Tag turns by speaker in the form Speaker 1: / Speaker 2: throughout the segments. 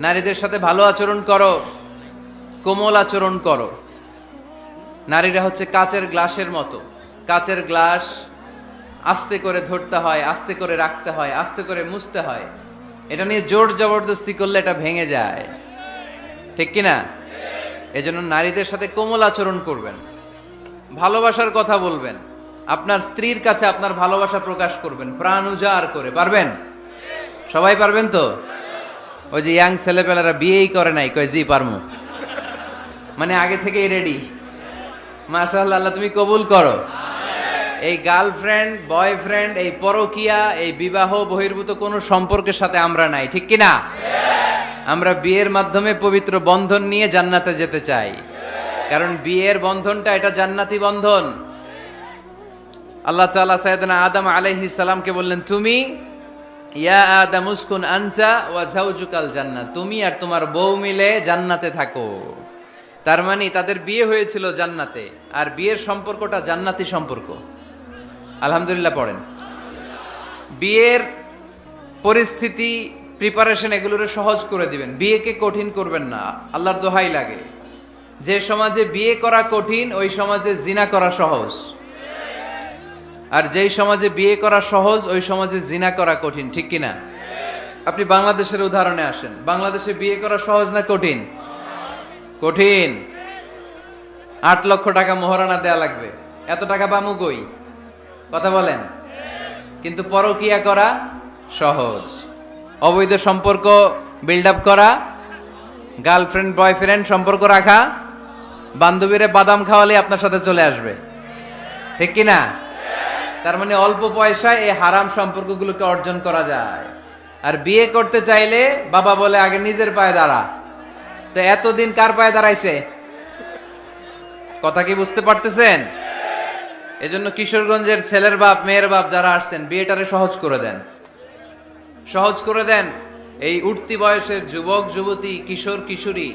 Speaker 1: নারীদের সাথে ভালো আচরণ করো, কোমল আচরণ করো। নারীরা হচ্ছে কাচের গ্লাসের মতো। কাচের গ্লাস আস্তে করে ধরতে হয়, আস্তে করে রাখতে হয়, আস্তে করে মুছতে হয়। এটা নিয়ে জোর জবরদস্তি করলে এটা ভেঙে যায়। ঠিক কি না এজন্য নারীদের সাথে কোমল আচরণ করবেন। ভালোবাসার কথা বলবেন। আপনার স্ত্রীর কাছে আপনার ভালোবাসা প্রকাশ করবেন। প্রাণ উজাড় করে, পারবেন? সবাই পারবেন তো? ওই যে ইয়াং ছেলেপেলেরা বিয়েই করে নাই, কয়, জি, পারমু। মানে আগে থেকেই রেডি মাশাআল্লাহ, আল্লাহ, তুমি কবুল করো। এই গার্লফ্রেন্ড, বয়ফ্রেন্ড, এই পরকিয়া, এই বিবাহ, বহির্ভূত কোনো সম্পর্কের সাথে আমরা নাই, ঠিক কি না আমরা বিয়ের মাধ্যমে পবিত্র বন্ধন নিয়ে জান্নাতে যেতে চাই। কারণ বিয়ের বন্ধনটা এটা জান্নাতি বন্ধন। আল্লাহ তাআলা আদম আলাইহিস সালামকে বললেন, তুমি ইয়া আদম উসকুন আনতা ওয়া জাওজুকাল জান্নাত। তুমি আর তোমার বউ মিলে জান্নাতে থাকো। তার মানে তাদের বিয়ে হয়েছিল জান্নাতে। আর বিয়ের সম্পর্কটা জান্নাতি সম্পর্ক। আলহামদুলিল্লাহ পড়েন। বিয়ের পরিস্থিতি প্রিপারেশন এগুলোরে সহজ করে দিবেন। বিয়েকে কঠিন করবেন না। আল্লাহর দোহাই লাগে। যে সমাজে বিয়ে করা কঠিন, ওই সমাজে জিনা করা সহজ। আর যেই সমাজে বিয়ে করা সহজ, ওই সমাজে জিনা করা কঠিন, ঠিক কিনা? আপনি বাংলাদেশের উদাহরণে আসেন। বাংলাদেশে বিয়ে করা সহজ না কঠিন? কঠিন। আট লক্ষ টাকা মোহরানা দেয়া লাগবে। এত টাকা পামু কই? কথা বলেন। কিন্তু পরকিয়া করা সহজ। অবৈধ সম্পর্ক বিল্ড আপ করা গার্লফ্রেন্ড বয়ফ্রেন্ড সম্পর্ক রাখা, বান্ধবীরে বাদাম খাওয়ালে আপনার সাথে চলে আসবে। ঠিক কি না তার মানে অল্প পয়সায় এই হারাম সম্পর্কগুলোকে অর্জন করা যায়। আর বিয়ে করতে চাইলে বাবা বলে, আগে নিজের পায়ে দাঁড়া। তো এতদিন কার পায়ে দাঁড়াইছে? কথা কি বুঝতে পারতেছেন? এজন্য কিশোরগঞ্জের ছেলের বাপ, মেয়ের বাপ যারা আসছেন, বিয়েটারে সহজ করে দেন। সহজ করে দেন। এই উঠতি বয়সের যুবক, যুবতী, কিশোর, কিশোরী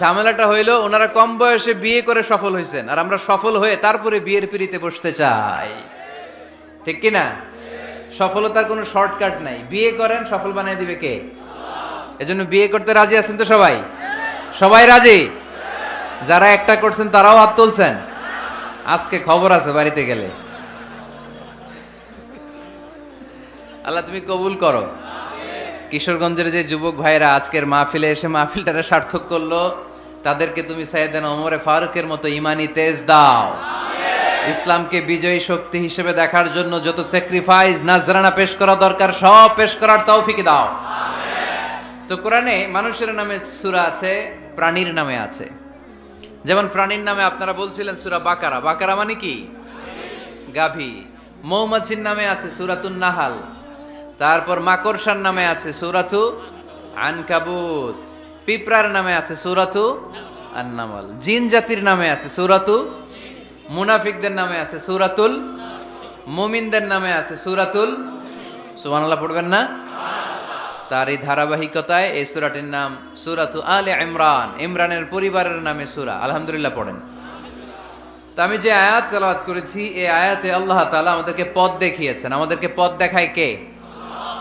Speaker 1: ঝামেলাটা হইল ওনারা কম বয়সে বিয়ে করে সফল হয়েছেন আর আমরা সফল হয়ে তারপরে বিয়ের পিড়িতে বসতে চাই। ঠিক কি না সফলতার কোনো শর্টকাট নাই। বিয়ে করেন, সফল বানিয়ে দিবে কে? এজন্য বিয়ে করতে রাজি আছেন তো সবাই? সবাই রাজি? যারা একটা করছেন তারাও হাত তুলছেন? আজকে খবর আছে বাড়িতে গেলে। আল্লাহ তুমি কবুল করো। কিশোরগঞ্জের যে যুবক ভাইরা আজকের মাহফিলে এসে মাহফিলটারে সার্থক করল, তাদেরকে তুমি সাইয়েদান ওমরে ফারুকের মতো ইমানি তেজ দাও। ইসলামকে বিজয়ী শক্তি হিসেবে দেখার জন্য যত স্যাক্রিফাইস নাজরানা পেশ করা দরকার, সব পেশ করার তৌফিক দাও। তো কোরআনে মানুষের নামে সুরা আছে, প্রাণীর নামে আছে। যেমন প্রাণীর নামে আপনারা বলছিলেন সুরা বাকারা। বাকারা মানে কি? গাভী। মৌমাছির নামে আছে সূরাতুন নাহাল। তারপর মাকড়সার নামে আছে সূরাতু আনকাবুত। পিঁপড়ার নামে আছে সূরাতু আন্নামাল। জিন জাতির নামে আছে সূরাতু মুনাফিকদের নামে আছে সূরাতুল মুমিনদের নামে আছে সুরাতুল সুবহানাল্লাহ পড়বেন না? তার এই ধারাবাহিকতায় এই সুরাটির নাম সূরাতু আলে ইমরান। ইমরানের পরিবারের নামে সুরা। আলহামদুলিল্লাহ পড়েন। তো আমি যে আয়াত তেলাওয়াত করেছি, এই আয়াতে আল্লাহ তাআলা আমাদেরকে পথ দেখিয়েছেন। আমাদেরকে পথ দেখায় কে?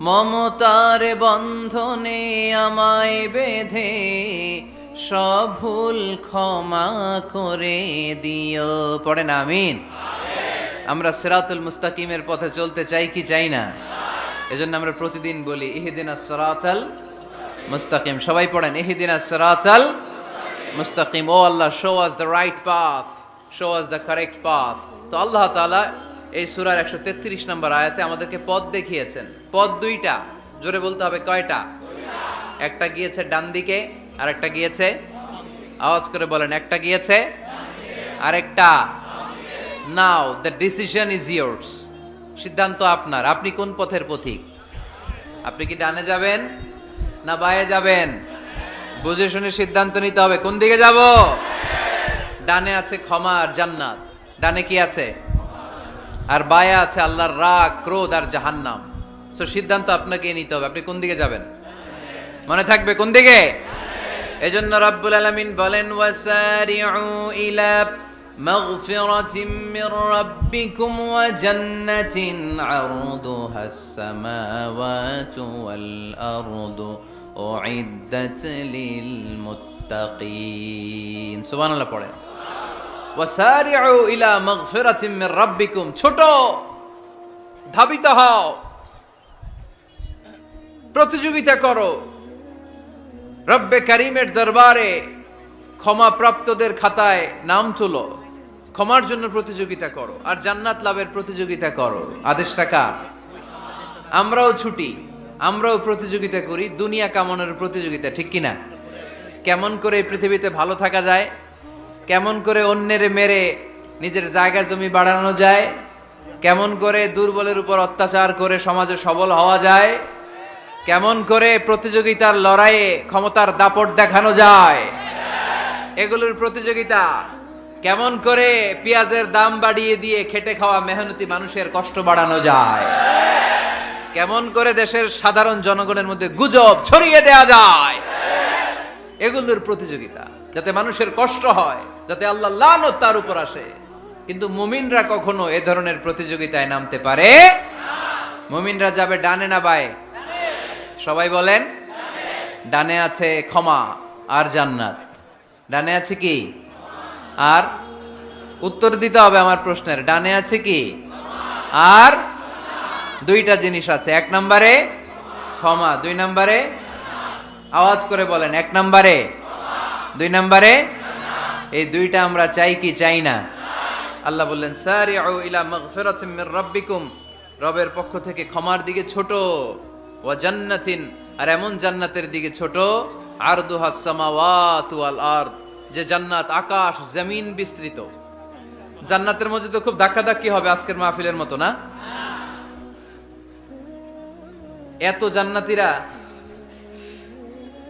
Speaker 1: মমতার বন্ধনে আমায় বেঁধে সব ভুল ক্ষমা করে দিও। পড়েন, আমিন। আমরা সিরাতুল মুস্তাকিমের পথে চলতে চাই কি চাই না? এজন্য আমরা প্রতিদিন বলি, ইহিদিন সিরাতাল মুস্তাকিম। সবাই পড়েন, ইহিদিন সিরাতাল মুস্তাকিম। ও Allah show us the right path show us the correct path তো আল্লাহ তাআলা এই সুরার একশো 133 নম্বর আয়াতে আমাদেরকে পথ দেখিয়েছেন। পথ দুইটা, জোরে বলতে হবে কয়টা? একটা গিয়েছে ডান দিকে আর একটা গিয়েছে আওয়াজ করে বলেন, একটা গিয়েছে আরেকটা now the decision is yours সিদ্ধান্ত আপনার, আপনি কোন পথের পথিক? আপনি কি ডানে যাবেন না বায়ে যাবেন? বুঝে শুনে সিদ্ধান্ত নিতে হবে, কোন দিকে যাব? ডানে আছে ক্ষমা আর জান্নাত। ডানে কি আছে? আর বায়ে আছে আল্লাহর রাগ ক্রোধ আর জাহান্নাম সো সিদ্ধান্ত আপনাকে নিতে হবে আপনি কোন দিকে যাবেন মনে থাকবে কোন দিকে এজন্য রাব্বুল আলামিন বলেন ওয়াসারিউ ইলা مغفرة من ربكم وجنة عرضها السماوات والأرض أعدت للمتقين سبحان الله পড়েন ওয়াসারিউ ইলা মাগফিরাতিম মির রাব্বিকুম, ছোট, ধাবিত হও। প্রতিযোগিতা করো। রব্বে কারিমের দরবারে ক্ষমাপ্রাপ্তদের খাতায় নাম তুলো। ক্ষমার জন্য প্রতিযোগিতা করো। আর জান্নাত লাভের প্রতিযোগিতা করো। আদেশ টাকা আমরাও ছুটি, আমরাও প্রতিযোগিতা করি। দুনিয়া কামানোর প্রতিযোগিতা, ঠিক কিনা? কেমন করে পৃথিবীতে ভালো থাকা যায়? কেমন করে অন্যের মেরে নিজের জায়গা জমি বাড়ানো যায়? কেমন করে দুর্বলের উপর অত্যাচার করে সমাজে সবল হওয়া যায়? কেমন করে প্রতিযোগিতার লড়াইয়ে ক্ষমতার দাপট দেখানো যায়? এগুলোর প্রতিযোগিতা কেমন করে পেঁয়াজের দাম বাড়িয়ে দিয়ে খেটে খাওয়া মেহনতি মানুষের কষ্ট বাড়ানো যায়? কেমন করে দেশের সাধারণ জনগণের মধ্যে গুজব ছড়িয়ে দেয়া যায়? এগুলোর প্রতিযোগিতা। যাতে মানুষের কষ্ট হয়, যাতে আল্লাহ লানত তার উপর আসে। কিন্তু মুমিনরা কখনো এ ধরনের প্রতিযোগিতায় নামতে পারে? মুমিনরা যাবে ডানে না বায়ে? সবাই বলেন, ডানে আছে ক্ষমা আর জান্নাত। ডানে আছে কি? আর উত্তর দিতে হবে আমার প্রশ্নের। ডানে আছে কি? আর দুইটা জিনিস আছে। এক নম্বরে ক্ষমা, দুই নম্বরে আওয়াজ করে বলেন, এক নম্বরে দুই নম্বরে? এই দুইটা আমরা চাই কি? চাই না। আল্লাহ বললেন, সারিউ ইলা মাগফিরাতিন মির রাব্বিকুম। রবের পক্ষ থেকে ক্ষমার দিকে ছোট। ওয়া জান্নাতিন, আর এমন জান্নাতের দিকে ছোট। আরদুহাস সামাওয়াতু ওয়াল আরদ, যে জান্নাত আকাশ, জমিন বিস্তৃত। জান্নাতের মধ্যে তো খুব ধাক্কাধাক্কি হবে আজকের মাহফিলের মতো, না? এত জান্নাতীরা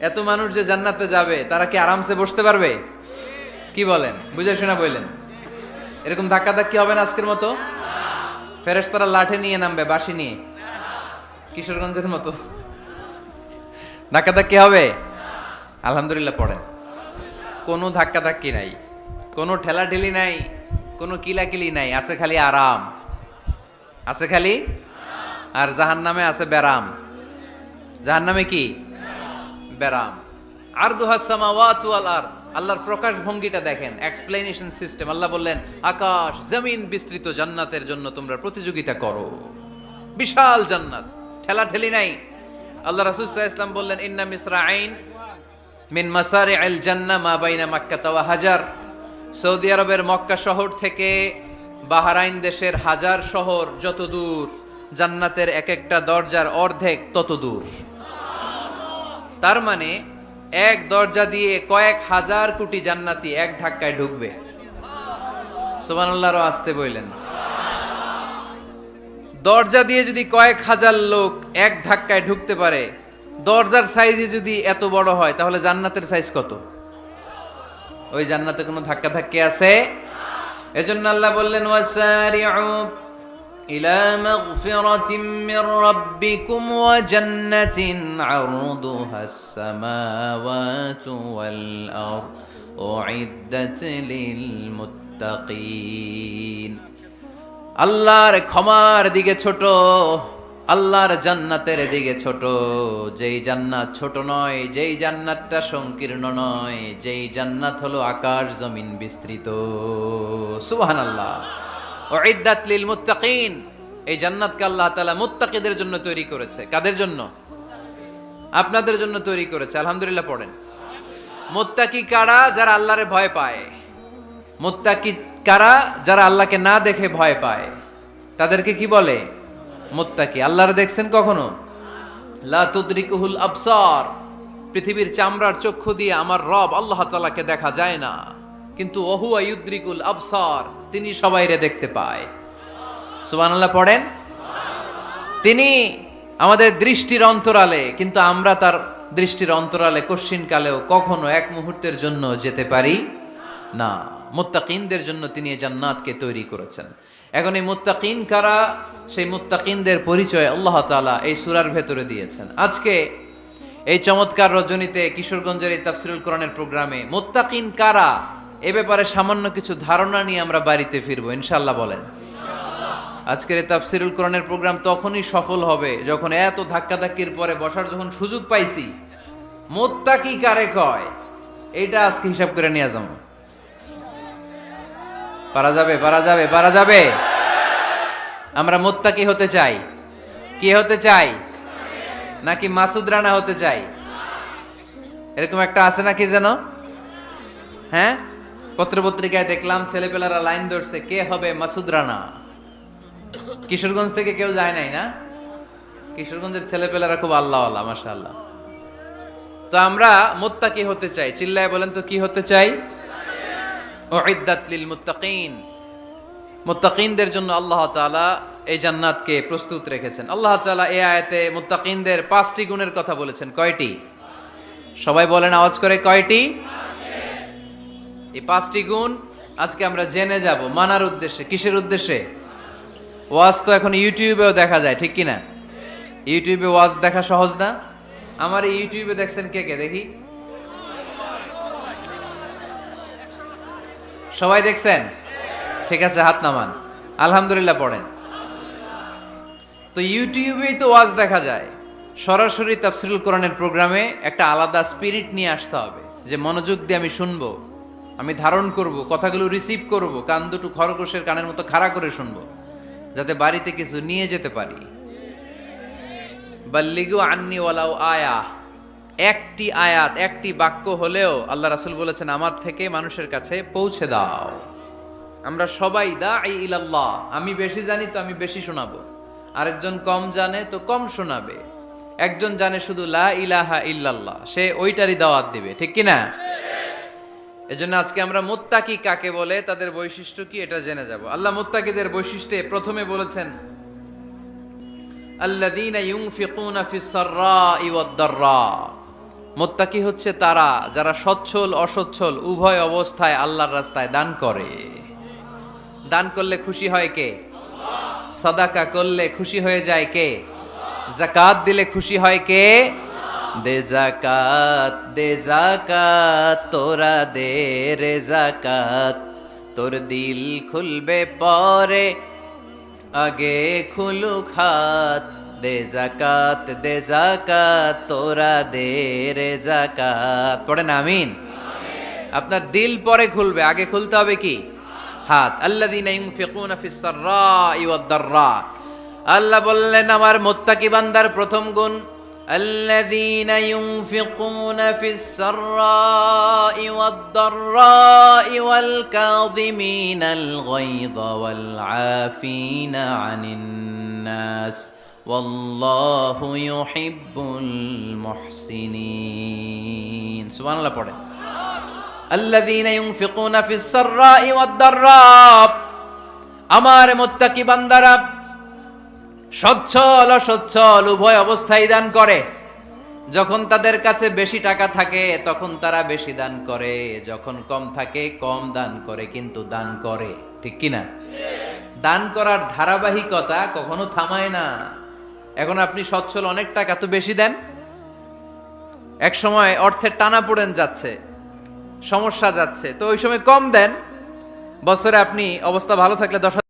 Speaker 1: এত মানুষ যে জান্নাতে যাবে, তারা কি আরামসে বসতে পারবে? কি বলেন? বুঝে শোনা বললেন। এরকম ধাক্কা ধাক্কি হবে না আজকের মতো? ফেরেশতারা লাঠে নিয়ে নামবে, বাঁশি নিয়ে। কিশোরগঞ্জের মতো। ধাক্কা ধাক্কি হবে? আলহামদুলিল্লাহ পড়েন। কোনো ধাক্কা ধাক্কি নাই। কোনো ঠেলাঠেলি নাই, কোনো কিলাকিলি নাই, আছে খালি আরাম। আছে খালি? আর জাহান নামে আছে ব্যারাম। জাহান নামে কি? ব্যারাম। আর দুহাসামাওয়াত ওয়াল আর। আল্লাহর প্রকাশ ভঙ্গিটা দেখেন এক্সপ্লেনেশন সিস্টেম আল্লাহ বললেন, আকাশ, জমিন বিস্তৃত জান্নাতের জন্য তোমরা প্রতিযোগিতা করো। বিশাল জান্নাত ঠেলা ঠেলি নাই। আল্লাহ রাসূল ইসলাম বললেন, ইন্না মিসরা আইন মিন মাসারে আল জান্না মা বাইনা মাক্কা তাওয়া হাজার। সৌদি আরবের মক্কা শহর থেকে বাহারাইন দেশের হাজার শহর যত দূর জান্নাতের এক একটা দরজার অর্ধেক তত দূর তার মানে এক দরজা দিয়ে কয়েক হাজার কোটি জান্নাতি এক ধাক্কায় ঢুকবে। সুবহানাল্লাহরও আসতে বললেন। দরজা দিয়ে যদি কয়েক হাজার লোক এক ধাক্কায় ঢুকতে পারে, দরজার সাইজে যদি এত বড় হয়, তাহলে জান্নাতের সাইজ কত? ওই জান্নাতে কোনো ধাক্কা ধাক্কি আছে? এজন্য আল্লাহ বললেন ওয়াসারিউ إلى مغفرة من ربكم وجنة عرضها السماوات والأرض أعدت للمتقين আল্লাহর ক্ষমার দিকে ছোট আল্লাহর জান্নাতের দিকে ছোট যেই জান্নাত ছোট নয় যেই জান্নাতটা সংকীর্ণ নয় যেই জান্নাত হলো আকাশ জমিন বিস্তৃত সুবহানাল্লাহ উইদ্দাত লিল মুত্তাকিন। এই জান্নাতকে আল্লাহ তাআলা মুত্তাকিদের জন্য তৈরি করেছে। কাদের জন্য? আপনাদের জন্য তৈরি করেছে। আলহামদুলিল্লাহ পড়েন। মুত্তাকি কারা? যারা আল্লাহরে ভয় পায়। মুত্তাকি কারা? যারা আল্লাহকে না দেখে ভয় পায়। তাদেরকে কি বলে? মুত্তাকি। আল্লাহরে দেখছেন কখনো? লা তুদরিকুহুল আবসার। পৃথিবীর চামড়ার চক্ষু দিয়ে আমার রব আল্লাহ তাআলাকে দেখা যায় না। কিন্তু ওহু আয়ুদ্রিকুল আবসার। তিনি সবাইরে দেখতে পায়। সুবহানাল্লাহ পড়েন। তিনি আমাদের দৃষ্টির অন্তরালে, কিন্তু আমরা তার দৃষ্টির অন্তরালে কশ্চিন কালেও কখনো এক মুহূর্তের জন্য যেতে পারি না। মুত্তাকিনদের জন্য তিনি এই জান্নাতকে তৈরি করেছেন। এখন এই মুত্তাকিন কারা? সেই মুত্তাকিনদের পরিচয় আল্লাহ তাআলা এই সুরার ভেতরে দিয়েছেন। আজকে এই চমৎকার রজনীতে কিশোরগঞ্জের এই তাফসিরুল কোরআনের প্রোগ্রামে মুত্তাকিন কারা? এ ব্যাপারে সামান্য কিছু ধারণা নিয়ে আমরা বাড়িতে ফিরবো ইনশাল্লাহ বলেন। আজকের তাফসিরুল কোরআনের প্রোগ্রাম তখনই সফল হবে যখন এত ধাক্কাধাক্কির পরে বসার যখন সুযোগ পাইছি মোত্তাকি কারে কয় এটা আজকে হিসাব করে নিয়ে যাব। পারা যাবে পারা যাবে পারা যাবে। আমরা মোত্তা কি হতে চাই? কি হতে চাই? নাকি মাসুদ রানা হতে চাই? এরকম একটা আছে নাকি যেন? হ্যাঁ? পত্রপত্রিকায় দেখলাম ছেলেপেলারা লাইন ধরছে, কে হবে মাসুদ রানা? কিশোরগঞ্জ থেকে কেউ যায় নাই না? কিশোরগঞ্জের ছেলেপেলারা খুব আল্লাহ আল্লাহ মাসা আল্লাহ তো আমরা মোত্তাকি হতে চাই। চিল্লায় বলেন তো কি হতে চাই? লিল মুত্তাকিন। মুত্তাকিনদের জন্য আল্লাহ তাআলা এই জান্নাতকে প্রস্তুত রেখেছেন। আল্লাহ তাআলা এই আয়াতে মুত্তাকিনদের পাঁচটি গুণের কথা বলেছেন। কয়টি? সবাই বলেন আওয়াজ করে কয়টি? এই পাঁচটি গুণ আজকে আমরা জেনে যাব। মানার উদ্দেশ্যে, কিসের উদ্দেশ্যে? ওয়াজ তো এখন ইউটিউবেও দেখা যায়, ঠিক কি না ইউটিউবে ওয়াজ দেখা সহজ না? আমার ইউটিউবে দেখছেন কে কে? দেখি। সবাই দেখছেন? ঠিক আছে, হাত নামান। আলহামদুলিল্লাহ পড়েন। তো ইউটিউবেই তো ওয়াজ দেখা যায়। সরাসরি তাফসিরুল কোরআনের প্রোগ্রামে একটা আলাদা স্পিরিট নিয়ে আসতে হবে, যে মনোযোগ দিয়ে আমি শুনব। আমি ধারণ করব, কথাগুলো রিসিভ করব, কান দুটো খরগোশের কানের মতো খাড়া করে শুনব, যাতে বাড়িতে কিছু নিয়ে যেতে পারি। বাল্লিগু আন্নি ওয়ালাউ আয়া। একটি আয়াত, একটি বাক্য হলেও আল্লাহ রাসুল বলেছেন, আমার থেকে মানুষের কাছে পৌঁছে দাও। আমরা সবাই দা ইলাল্লাহ, আমি বেশি জানি তো আমি বেশি শোনাবো। আরেকজন কম জানে তো কম শোনাবে। একজন জানে শুধু লা ইলাহা ইল্লাল্লাহ, সে ওইটারই দাওয়াত দিবে, ঠিক কি না এজন্য আজকে আমরা মুত্তাকি কাকে বলে, তাদের বৈশিষ্ট্য কি এটা জেনে যাব। আল্লাহ মোত্তাকিদের বৈশিষ্ট্যে প্রথমে বলেছেন, আল্লাযীনা ইউনফিকুনা ফিস সাররাই ওয়াদ দাররা। মুত্তাকি হচ্ছে তারা যারা সচ্ছল, অসচ্ছল, উভয় অবস্থায় আল্লাহর রাস্তায় দান করে। দান করলে খুশি হয় কে? সাদাকা করলে খুশি হয়ে যায় কে? জাকাত দিলে খুশি হয় কে? দে জাকাত দে জাকাত তোরা দে রে জাকাত তোর দিল খুলবে পরে, আগে খুলু খাত দে জাকাত দে জাকাত তোরা দে রে জাকাত পড়েন আমিন? আপনার দিল পরে খুলবে, আগে খুলতে হবে কি? হাত। সাররাই ওয়াদ দাররা। আল্লাহ বললেন, আমার মুত্তাকি বান্দার প্রথম গুণ الذين ينفقون في السراء والضراء والكاظمين الغيظ والعافين عن الناس والله يحب المحسنين سبحان الله পড়ে الذين ينفقون في السراء والضراء আমার মুত্তাকি বান্দারা সচ্ছল অসচ্ছল উভয় অবস্থায় দান করে। যখন তাদের কাছে বেশি টাকা থাকে, তখন তারা বেশি দান করে। যখন কম থাকে, কম দান করে, কিন্তু দান করে। ঠিক কি না? দান করার ধারাবাহিকতা কখনো থামায় না। এখন আপনি সচ্ছল অনেক টাকা তো বেশি দেন। এক সময় অর্থের টানা পড়েন যাচ্ছে, সমস্যা যাচ্ছে, তো ওই সময় কম দেন। বছরে আপনি অবস্থা ভালো থাকলে দশ